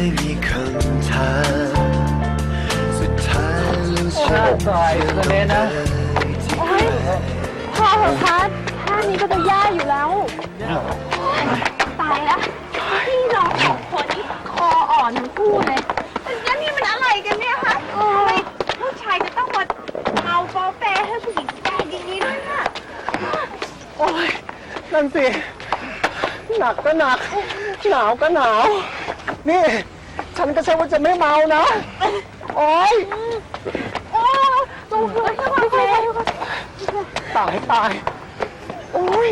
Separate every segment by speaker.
Speaker 1: ยมีคำถามสุดท้ายแล้วฉัน
Speaker 2: ใส่ตัวนี้นะ
Speaker 3: โอ๊ยพ่อเหรอคะท่านี้ก็จะแย่อยู่แล้ว ตายแล้วพี่น้องสองคนนี่คออ่อนทั้งคู่เลยแล้วนี่มันอะไรกันเนี่ยคะทำไมผู้ชายจะต้องมาเมาปอแปรให้ผู้หญิงแย่อย่างนี้ด้วยน่ะ
Speaker 2: โอ้ยนั่นสิ หนักก็หนัก หนาวก็หนาว นี่ ฉันก็ใช่ว่าจะไม่เมานะ โอ้ย
Speaker 3: โอ้ตูเพื่อนก็มาแพ้
Speaker 2: ตายตาย โอ้ย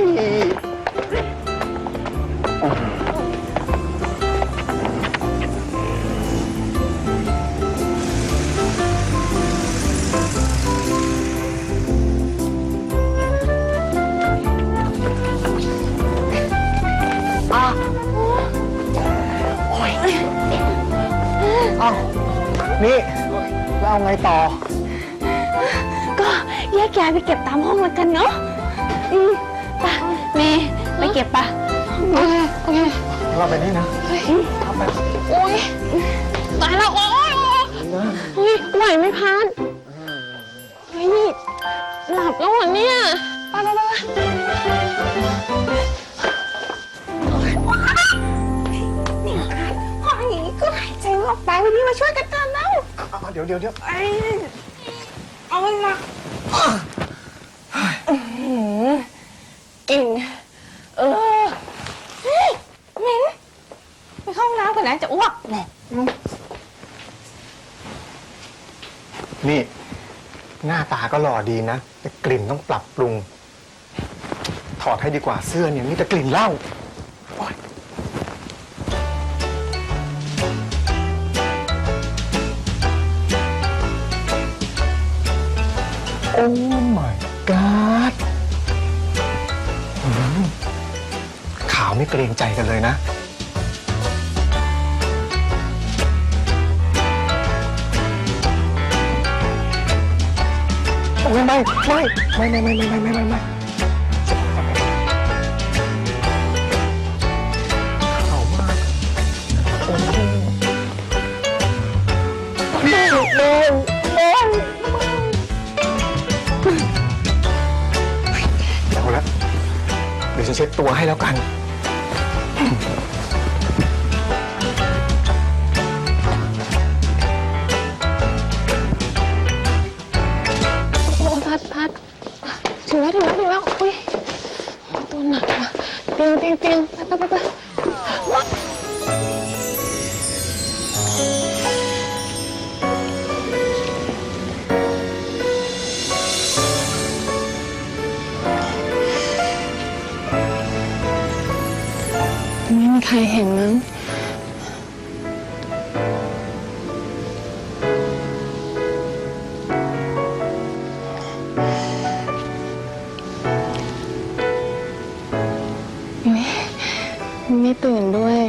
Speaker 2: นี่แล้วเอาไงต่อ
Speaker 3: ก็แยกย้ายไปเก็บตามห้องแล้วกันเนาะอืมไปเมย์ไปเก็บปะโอเคโอเค
Speaker 2: เราไปนี่นะ
Speaker 3: โอ้ยตายแล้วโอ้ยโอ้ยไหวไหมพันเฮ้ยนี่หลับแล้วเหรอเนี่ยไปไปไปนี่พันพออย่างนี้ก็หายใจไม่ออกไปวันนี้มาช่วยกันกันแล้ว
Speaker 2: เดี๋ยวเดี๋ยวเดี๋ยว
Speaker 3: ไอ้เอาละกลิ่นเออเฮ้ยเหม็นไปเข้าห้องน้ำก่อนนะจะอ้วกแหละ
Speaker 2: นี่ หน้าตาก็หล่อดีนะ แต่กลิ่นต้องปรับปรุง ถอดให้ดีกว่าเสื้อเนี่ยมีแต่กลิ่นเหล้า โอ้ my god อืมขาวไม่เกรงใจกันเลยนะ โอ้ยไม่ไม่ไม่ไม่ไม่ไม่ไม่ไม่ไม่ไม่ขาวมากโอ้โหไม่ไม่ไม่ ดี๋ยวฉันเช็ดตัวให้แล้วกัน
Speaker 3: โอ้พัดพัดถึงแล้วถึงแล้วถึงแล้วอุ้ยตัวหนักว่ะเตียงเตียงเตียงไปไปไปไป ครเห็นมั้ง ไม่ไม่ตื่นด้วย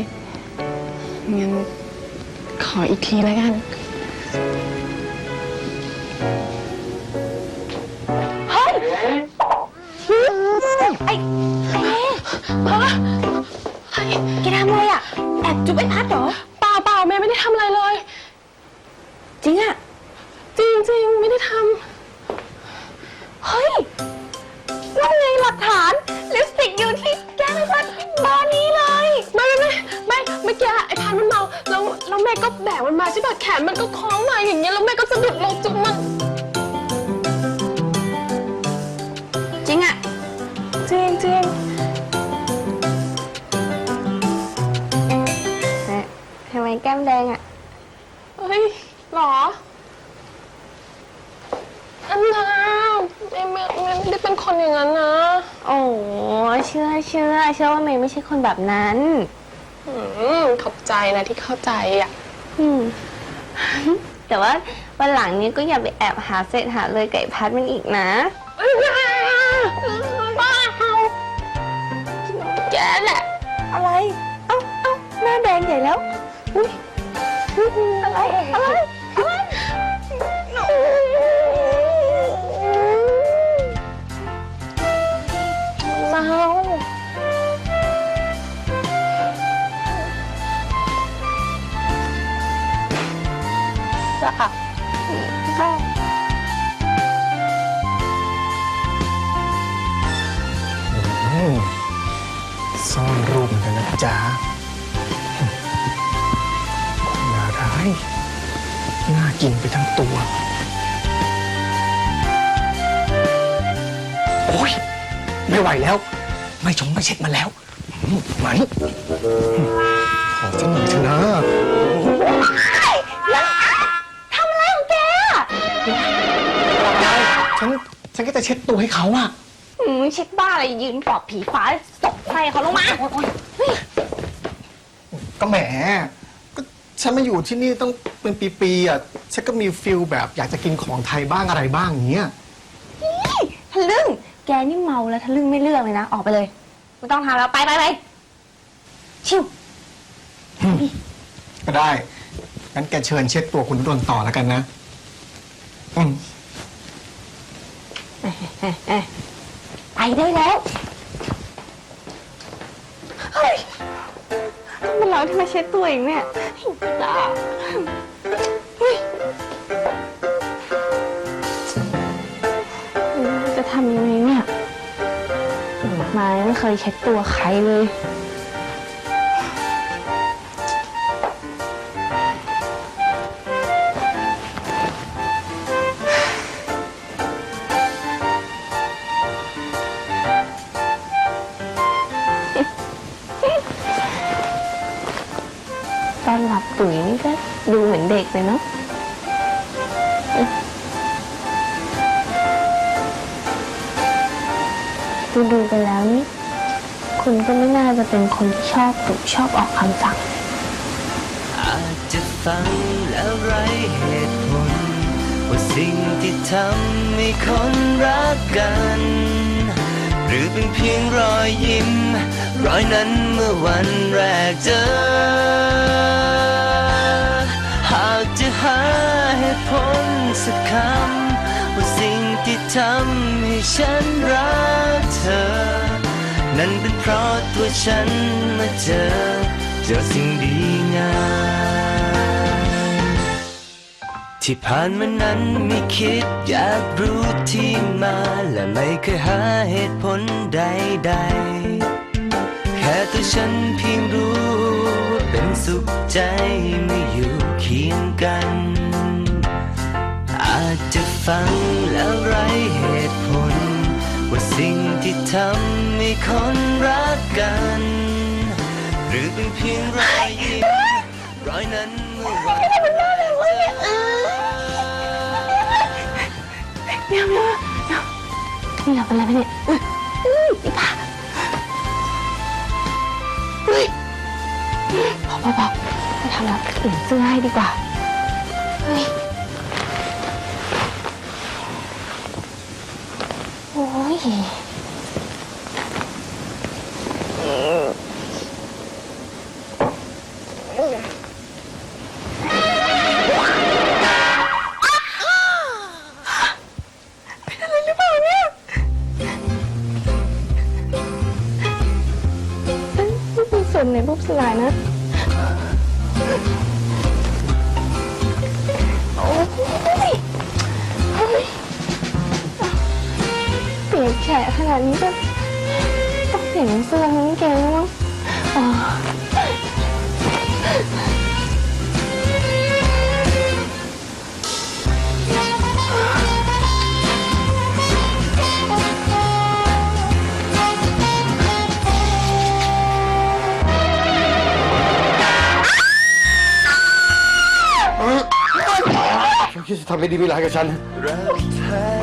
Speaker 3: งั้นขออีกทีแล้วกันเฮ้ยไอ้ไอ้เล่ฮะเฮ้ย แกทำอะไรอะ แอบจุ๊บไอ้พัดเหรอ เปล่าเปล่าแม่ไม่ได้ทำอะไรเลย จริงอะ จริงจริงไม่ได้ทำ เฮ้ยนั่นไงหลักฐานลิปสติกอยู่ที่แก้มไอ้พันเบอร์นี้เลย ไม่ไม่ไม่ไม่เมื่อกี้ไอ้พันมันเมาแล้วแล้วแม่ก็แบกมันมาใช่ป่ะแขนมันก็คล้องมาอย่างเงี้ยแล้วแม่ก็สะดุดลงจุ๊บมันำไมแก้มแดงอะเฮ้ยหรอ อันนาไม่ไม่ไม่ได้เป็นคนอย่างนั้นนะโอ้เชื่อเชื่อเชื่อว่าเมย์ไม่ใช่คนแบบนั้น อืมขอบใจนะที่เข้าใจอะ อืม แต่ว่าวันหลังนี้ก็อย่าไปแอบหาเศษหาเลยไก่พัดมันอีกนะ บ้าเอาแกแหละ อะไร เอ้าเอ้าหน้าแดงใหญ่แล้ว อุ๊ย อะไร อะไร อะไรเมาจ้ะค่ะ
Speaker 2: อืมซ่อนรูปเหมือนกันนะจ๊ะ กินไปทั้งตัว โอ้ย ไม่ไหวแล้ว ไม่ชงไม่เช็ดมันแล้วอืมมันขอจังหน่อยเถอะนะ
Speaker 3: ทำอะไรของแกอะ
Speaker 2: ฉันฉันก็จะเช็ดตัวให้เขาอะ
Speaker 3: อืมเช็คบ้าอะไรยืนปอบผีฟ้าตกใส่เขาลงมาเฮ้ย
Speaker 2: ก็แหมก็ฉันมาอยู่ที่นี่ต้องเป็นปีๆอะ ฉันก็มีฟิลแบบอยากจะกินของไทยบ้างอะไรบ้างอย่างเงี้ย
Speaker 3: ทะลึ่ง แกนี่เมาแล้วทะลึ่งไม่เลือกเลยนะ ออกไปเลย ไม่ต้องทำแล้วไปไปไปชิว
Speaker 2: ก็ได้ งั้นแกเชิญเช็ดตัวคุณนุดนต่อแล้วกันนะ อืม
Speaker 3: ไปได้แล้วเฮ้ยมันเราที่มาเช็ดตัวเองเนี่ยจ้า เคยเช็ดตัวใครเลย ตอนหลับตุ๋ยนี่ก็ดูเหมือนเด็กเลยเนาะดูดูไปแล้วนี่ คุณก็ไม่น่าจะเป็นคนที่ชอบตุชอบออกคำสั่ง
Speaker 1: อาจจะฟังแล้วไรเหตุผล ว่าสิ่งที่ทำให้คนรักกัน หรือเป็นเพียงรอยยิ้ม รอยนั้นเมื่อวันแรกเจอ หากจะหาเหตุผลสักคำ ว่าสิ่งที่ทำให้ฉันรักเธอ นั้นเป็นเพราะตัวฉันมาเจอ เจอสิ่งดีงามที่ผ่านมานั้นไม่คิดอยากรู้ที่มา และไม่เคยหาเหตุผลใดๆ แค่ตัวฉันเพียงรู้ว่าเป็นสุขใจเมื่ออยู่เคียงกัน อาจจะฟังแล้วไรเหตุผล ว่าสิ่งที่ทำ คนรักกัน หรือเป็นเพียงรอยยิ้มรอยนั้นเมื่อวันแรกเจอ
Speaker 3: เดี๋ยวเดี๋ยวเดี๋ยวนี่เราเป็นอะไรไปเนี่ยเอ้ยเอ้ยอีป้าเฮ้ยพอพอพอกไปทำแล้วเปลี่ยนเสื้อให้ดีกว่าเฮ้ยโอ้ย แฉะขนาดนี้ก็ต้องเปลี่ยนเสื้อทั้งกางเกงแล้วมั้งอ๋อ
Speaker 2: คิดจะทำไม่ดีไม่ร้ายกับฉัน
Speaker 1: รักแท้อ